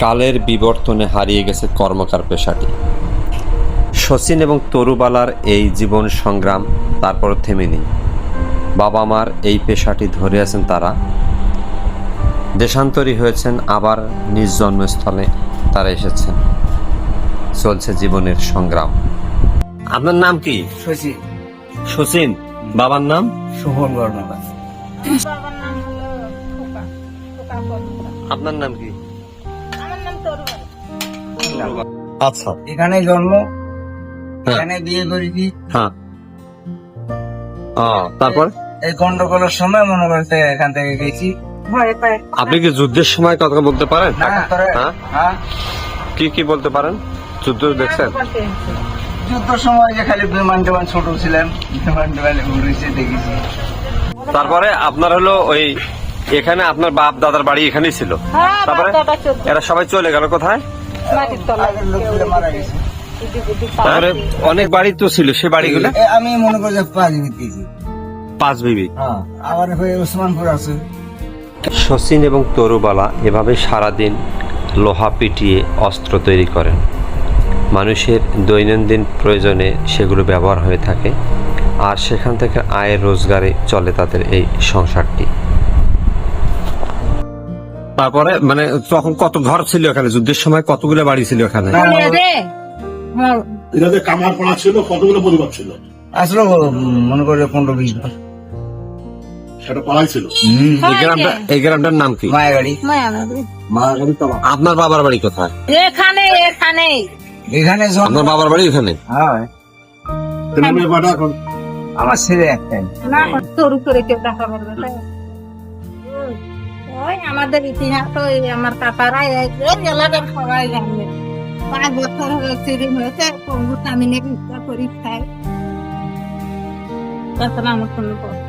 কালের বিবর্তনে হারিয়ে গেছে কর্মকার পেশাটি। শচীন এবং তরুবালার এই জীবন সংগ্রাম তারপর থেমে নেই। বাবা মার এই পেশাটি ধরে আছেন তারা। দেশান্তরী হয়েছেন আবার নিজ জন্মস্থলে তারা এসেছেন। চলছে জীবনের সংগ্রাম। আপনার নাম কি? শশী শচীন বাবার নাম? শোভন খোকা বর্মন। আপনার নাম কি? আচ্ছা। এখানে জন্ম হ্যাঁ। এখানে বিয়ে করেছি। হ্যাঁ। তারপর? এই গন্ডগোলের সময় মনে করতে এখান থেকে গেছি। আপনি কি যুদ্ধের সময় কথা বলতে পারেন? হ্যাঁ। হ্যাঁ? কি কি বলতে পারেন? যুদ্ধ দেখছেন? যুদ্ধের সময় যে খালি বিমান টিমান ছোট ছিলেন বিমান টিমান উড়েছে দেখেছি। তারপরে আপনার হলো ওই এখানে আপনার বাপ দাদার বাড়ি এখানেই ছিল। তারপরে? এরা সবাই চলে গেল কোথায়? মাটির তলায় মারা গেছে। অনেক বাড়ি তো ছিল সে বাড়িগুলো? আমি মনে করি পাঁচ দিতেছি পাঁচ বিবি? হ্যাঁ আবার হয়ে ওসমানপুর আছে। শচীন এবং তরুবালা এভাবে সারাদিন লোহা পিটিয়ে অস্ত্র তৈরি করেন। মানুষের দৈনন্দিন প্রয়োজনে সেগুলো ব্যবহার হয়ে থাকে আর সেখান থেকে আয়ের রোজগারে চলে তাদের এই সংসারটি। তারপরে মানে তখন কত ঘর ছিল এখানে? যুদ্ধের সময় কতগুলো বাড়ি ছিল এখানে? না, বলে রে এটাতে কামার পড়া ছিল কতগুলো পরিবার ছিল? আসলো মনে করি পনেরো বিশ বার সেটা পাড়াই ছিল? এই গ্রামটার নাম কি? মায়া গাড়ি মায়া নদী। মায়াগাড়ি আপনার বাবার বাড়ি কোথায়? এখানে এখানে। এখানে আপনার বাবার বাড়ি এখানে? হ্যাঁ। আমার ছেলে একটাই। না তরু করে কেউ দেখা করবে তাই? ওই আমাদের ইতিহাস এই আমার কাকারাই এই এলাকার সবাই জানবে পাঁচ বছর হয়ে সিরিম হয়েছে পঙ্গু নাকি ইচ্ছা করি খাই তাছাড়া আমার কোনো কথা